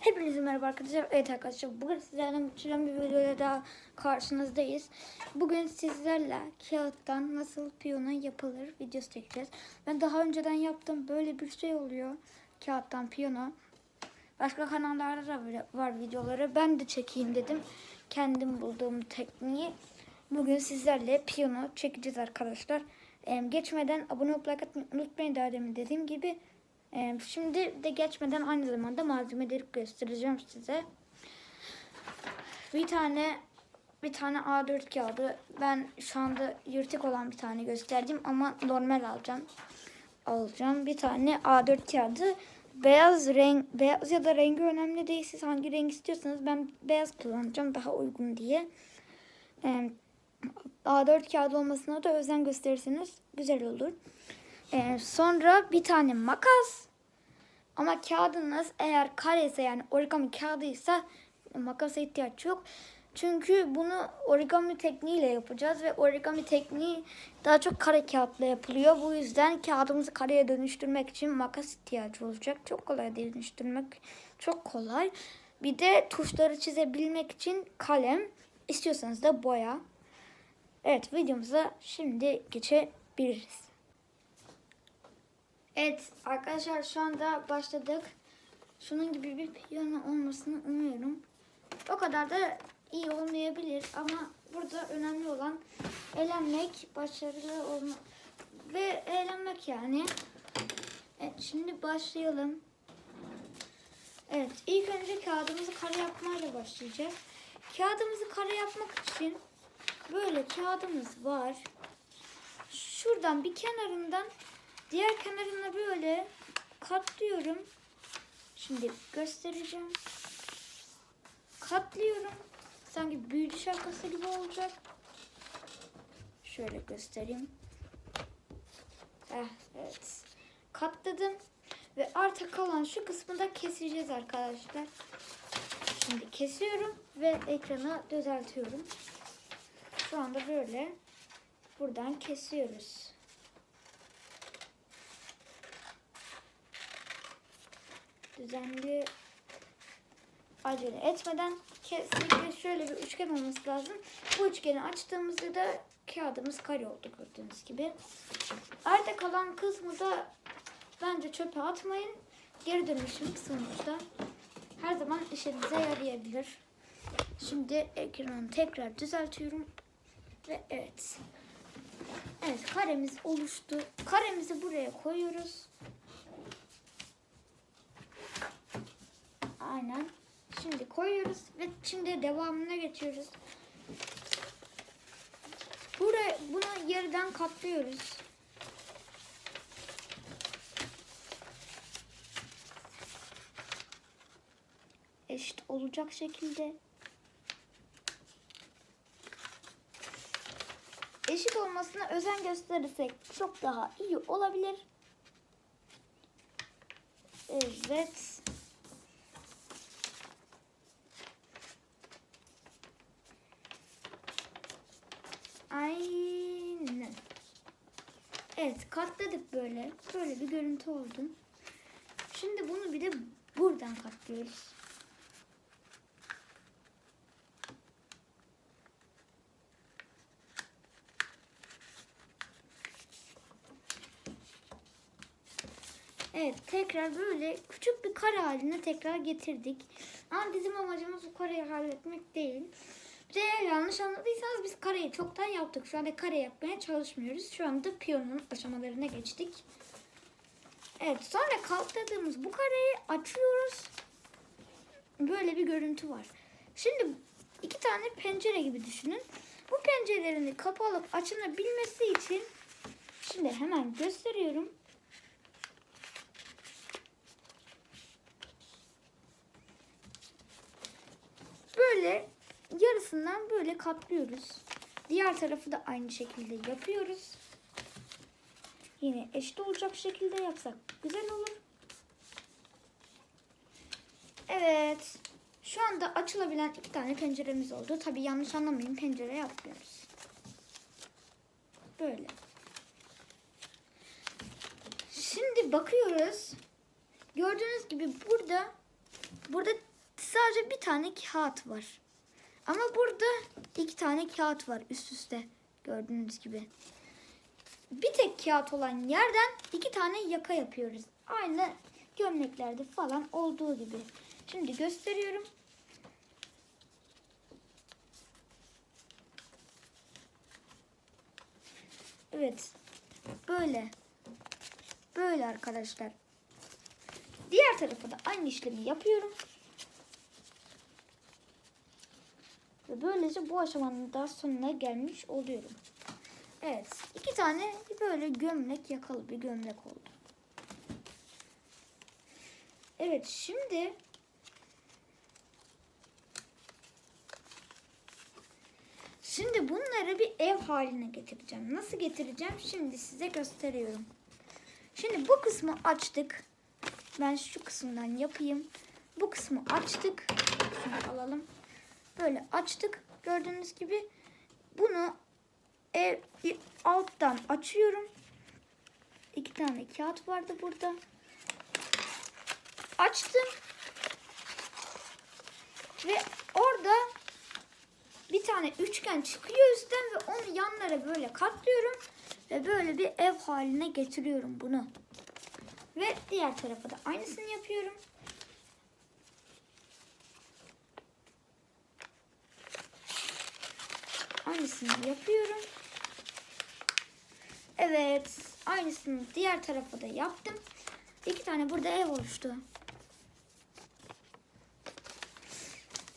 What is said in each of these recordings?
Hepinize merhaba arkadaşlar. Evet arkadaşlar bugün sizlerle mutluyum bir videoyla daha karşınızdayız. Bugün sizlerle kağıttan nasıl piyano yapılır videosu çekeceğiz. Ben daha önceden yaptım. Böyle bir şey oluyor. Kağıttan piyano. Başka kanallarda da var videoları. Ben de çekeyim dedim. Kendim bulduğum tekniği. Bugün sizlerle piyano çekeceğiz arkadaşlar. Geçmeden abone olup like atmayı unutmayın daha demin dediğim gibi. Ee, şimdi de geçmeden aynı zamanda malzemeleri göstereceğim size. Bir tane bir tane A4 kağıdı. Ben şu anda yırtık olan bir tane gösterdim ama normal alacağım. Alacağım. Bir tane A4 kağıdı. Beyaz renk, beyaz ya da rengi önemli değil. Siz hangi renk istiyorsanız ben beyaz kullanacağım daha uygun diye. Ee, A4 kağıdı olmasına da özen gösterirseniz güzel olur. Ee, sonra bir tane makas. Ama kağıdınız eğer kareyse yani origami kağıdıysa makasa ihtiyaç yok. Çünkü bunu origami tekniğiyle yapacağız ve origami tekniği daha çok kare kağıtla yapılıyor. Bu yüzden kağıdımızı kareye dönüştürmek için makas ihtiyacı olacak. Çok kolay dönüştürmek. Çok kolay. Bir de tuşları çizebilmek için kalem. istiyorsanız da boya. Evet videomuza şimdi geçebiliriz. Evet arkadaşlar şu anda başladık. Şunun gibi bir piyano olmasını umuyorum. O kadar da iyi olmayabilir ama burada önemli olan eğlenmek, başarılı olmak ve eğlenmek yani. Evet şimdi başlayalım. Evet ilk önce kağıdımızı kare yapmayla başlayacağız. Kağıdımızı kare yapmak için böyle kağıdımız var. Şuradan bir kenarından diğer kenarına böyle katlıyorum. Şimdi göstereceğim. Katlıyorum. Sanki büyücü şapkası gibi olacak. Şöyle göstereyim. Heh, evet. Katladım. Ve arta kalan şu kısmı da keseceğiz arkadaşlar. Şimdi kesiyorum ve ekranı düzeltiyorum. Şu anda böyle buradan kesiyoruz. Düzenli acele etmeden kesinlikle şöyle bir üçgen olması lazım. Bu üçgeni açtığımızda da kağıdımız kare oldu gördüğünüz gibi. Arda kalan kısmı da bence çöpe atmayın. Geri dönüşüm sonuçta her zaman işinize yarayabilir. Şimdi ekranı tekrar düzeltiyorum. Ve evet. Evet karemiz oluştu. Karemizi buraya koyuyoruz. Aynen. Şimdi koyuyoruz ve şimdi devamına geçiyoruz. Buraya bunu yerden katlıyoruz. Eşit olacak şekilde. Eşit olmasına özen gösterirsek çok daha iyi olabilir. Evet. Aynen. Evet katladık böyle. Böyle bir görüntü oldu. Şimdi bunu bir de buradan katlıyoruz. Evet tekrar böyle küçük bir kare haline tekrar getirdik. Ama bizim amacımız bu kareyi halletmek değil. Eğer yanlış anladıysanız biz kareyi çoktan yaptık. Şu anda kare yapmaya çalışmıyoruz. Şu anda piyanonun aşamalarına geçtik. Evet sonra katladığımız bu kareyi açıyoruz. Böyle bir görüntü var. Şimdi iki tane pencere gibi düşünün. Bu pencerelerini kapalı açılabilmesi için şimdi hemen gösteriyorum. Böyle yarısından böyle katlıyoruz. Diğer tarafı da aynı şekilde yapıyoruz. Yine eşit olacak şekilde yapsak güzel olur. Evet. Şu anda açılabilen iki tane penceremiz oldu. Tabii yanlış anlamayın pencere yapmıyoruz. Böyle. Şimdi bakıyoruz. Gördüğünüz gibi burada burada sadece bir tane kağıt var. Ama burada iki tane kağıt var üst üste gördüğünüz gibi. Bir tek kağıt olan yerden iki tane yaka yapıyoruz. Aynı gömleklerde falan olduğu gibi. Şimdi gösteriyorum. Evet. Böyle. Böyle arkadaşlar. Diğer tarafa da aynı işlemi yapıyorum. Ve böylece bu aşamanın daha sonuna gelmiş oluyorum. Evet. iki tane böyle gömlek yakalı bir gömlek oldu. Evet şimdi Şimdi bunları bir ev haline getireceğim. Nasıl getireceğim? Şimdi size gösteriyorum. Şimdi bu kısmı açtık. Ben şu kısımdan yapayım. Bu kısmı açtık. Şunu alalım. Böyle açtık. Gördüğünüz gibi bunu ev alttan açıyorum. İki tane kağıt vardı burada. Açtım. Ve orada bir tane üçgen çıkıyor üstten ve onu yanlara böyle katlıyorum. Ve böyle bir ev haline getiriyorum bunu. Ve diğer tarafa da aynısını yapıyorum. Aynısını yapıyorum. Evet. Aynısını diğer tarafa da yaptım. İki tane burada ev oluştu.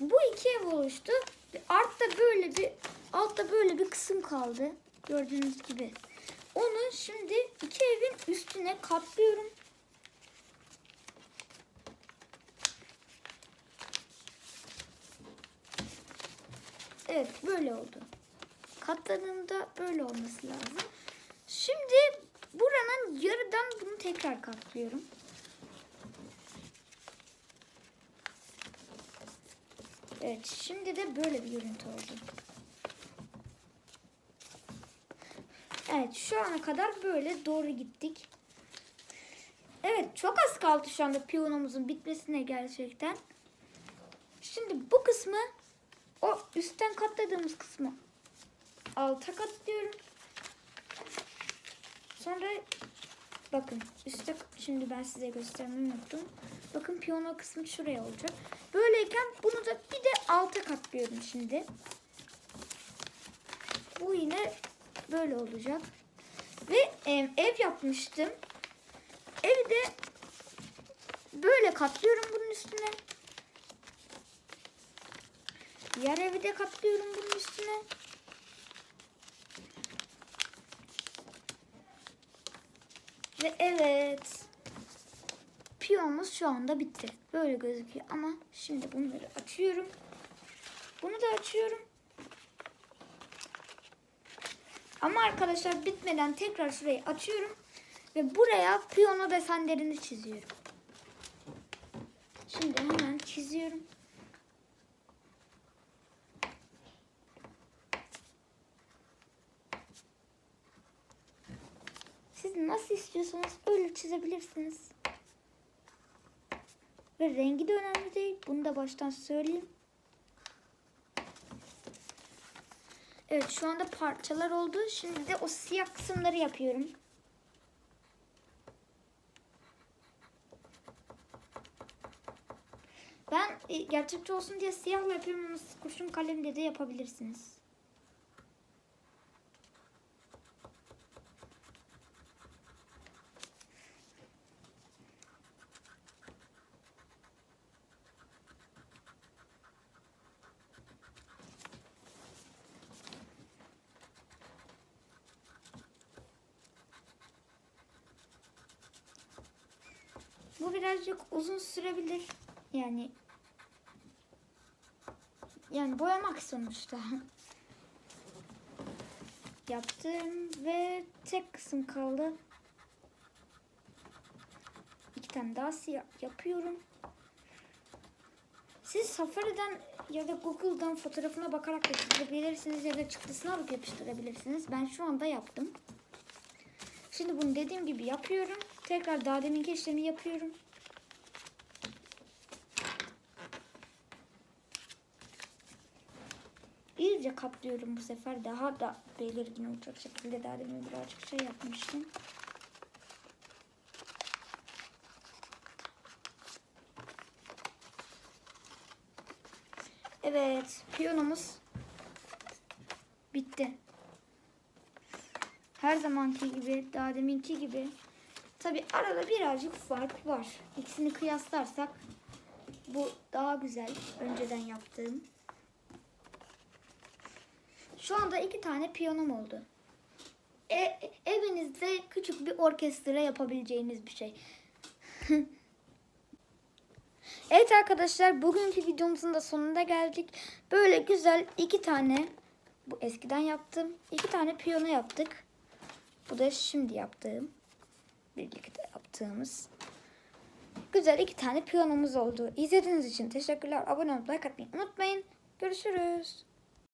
Bu iki ev oluştu. Altta böyle bir altta böyle bir kısım kaldı. Gördüğünüz gibi. Onu şimdi iki evin üstüne katlıyorum. Evet böyle oldu. Katladığımda böyle olması lazım. Şimdi buranın yarıdan bunu tekrar katlıyorum. Evet şimdi de böyle bir görüntü oldu. Evet şu ana kadar böyle doğru gittik. Evet çok az kaldı şu anda piyonomuzun bitmesine gerçekten. Şimdi bu kısmı o üstten katladığımız kısmı alta katlıyorum. Sonra bakın üstte şimdi ben size göstermeyi unuttum. Bakın piyano kısmı şuraya olacak. Böyleyken bunu da bir de alta katlıyorum şimdi. Bu yine böyle olacak. Ve e, ev yapmıştım. Evi de böyle katlıyorum bunun üstüne. Diğer evi de katlıyorum bunun üstüne. Ve evet. Piyonumuz şu anda bitti. Böyle gözüküyor ama şimdi bunları açıyorum. Bunu da açıyorum. Ama arkadaşlar bitmeden tekrar şurayı açıyorum. Ve buraya piyano desenlerini çiziyorum. Şimdi hemen çiziyorum. Siz nasıl istiyorsanız öyle çizebilirsiniz. Ve rengi de önemli değil. Bunu da baştan söyleyeyim. Evet şu anda parçalar oldu. Şimdi de o siyah kısımları yapıyorum. Ben e, gerçekçi olsun diye siyahla yapıyorum ama kurşun kalemle de yapabilirsiniz. Bu birazcık uzun sürebilir. Yani yani boyamak sonuçta. Yaptım ve tek kısım kaldı. İki tane daha siyah yapıyorum. Siz Safari'den ya da Google'dan fotoğrafına bakarak da çizebilirsiniz ya da çıktısını alıp yapıştırabilirsiniz. Ben şu anda yaptım. Şimdi bunu dediğim gibi yapıyorum. Tekrar daha deminki işlemi yapıyorum. İyice kaplıyorum bu sefer. Daha da belirgin olacak şekilde daha demin birazcık şey yapmıştım. Evet, piyonumuz bitti. Her zamanki gibi, daha deminki gibi Tabi arada birazcık fark var. İkisini kıyaslarsak bu daha güzel önceden yaptığım. Şu anda iki tane piyanom oldu. E, evinizde küçük bir orkestra yapabileceğiniz bir şey. evet arkadaşlar bugünkü videomuzun da sonuna geldik. Böyle güzel iki tane bu eskiden yaptım. iki tane piyano yaptık. Bu da şimdi yaptığım. Birlikte yaptığımız. Güzel iki tane piyanomuz oldu. İzlediğiniz için teşekkürler. Abone olup like atmayı unutmayın. Görüşürüz.